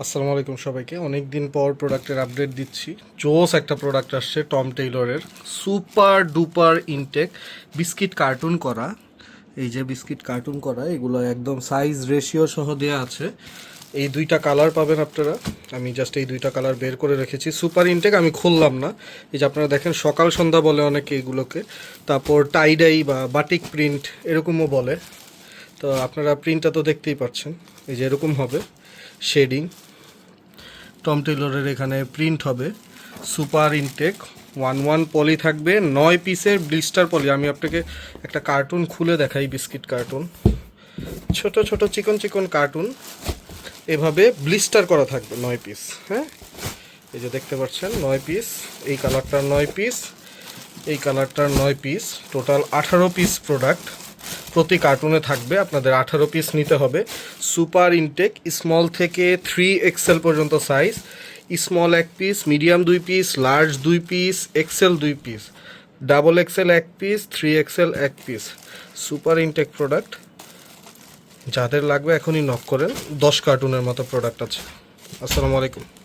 আসসালামু আলাইকুম সবাইকে। অনেক দিন পর প্রোডাক্টের আপডেট দিচ্ছি। জোস একটা প্রোডাক্ট আসছে টম টেইলরের। Super duper intake biscuit carton করা। এই যে বিস্কিট কার্টুন করা, এগুলো একদম সাইজ রেশিও সহ দেওয়া আছে। এই দুইটা কালার পাবেন আপনারা। আমি জাস্ট এই দুইটা কালার বের করে রেখেছি। সুপার ইনটেক আমি খুললাম না। এই যে আপনারা দেখেন, সকাল সন্ধ্যা বলে অনেকে এগুলোকে। তারপর টাইডাই বা বাটিক প্রিন্ট এরকমও বলে। তো আপনারা প্রিন্টটা তো দেখতেই পাচ্ছেন। এই যে এরকম হবে শেডিং টম টেলরের এখানে প্রিন্ট হবে। Super intake one one poly থাকবে, নয় পিসের ব্লিস্টার পলি আমি আপনাকে একটা কার্টুন খুলে দেখাই বিস্কিট কার্টুন ছোট ছোট, চিকন চিকন কার্টুন এভাবে ব্লিস্টার করা থাকবে, নয় পিস হ্যাঁ? এই যে দেখতে পাচ্ছেন, নয় পিস এই কালারটার নয় পিস এই কালারটার নয় পিস টোটাল আঠারো পিস প্রোডাক্ট প্রতি কার্টুনে থাকবে, আপনাদের আঠারো পিস নিতে হবে। সুপার ইনটেক স্মল থেকে থ্রি এক্সেল পর্যন্ত সাইজ স্মল এক পিস মিডিয়াম দুই পিস লার্জ দুই পিস এক্সেল দুই পিস ডাবল এক্সেল এক পিস থ্রি এক্সেল এক পিস সুপার ইনটেক প্রোডাক্ট যাদের লাগবে এখনই নক করেন। দশ কার্টুনের মতো প্রোডাক্ট আছে। আসসালামু আলাইকুম।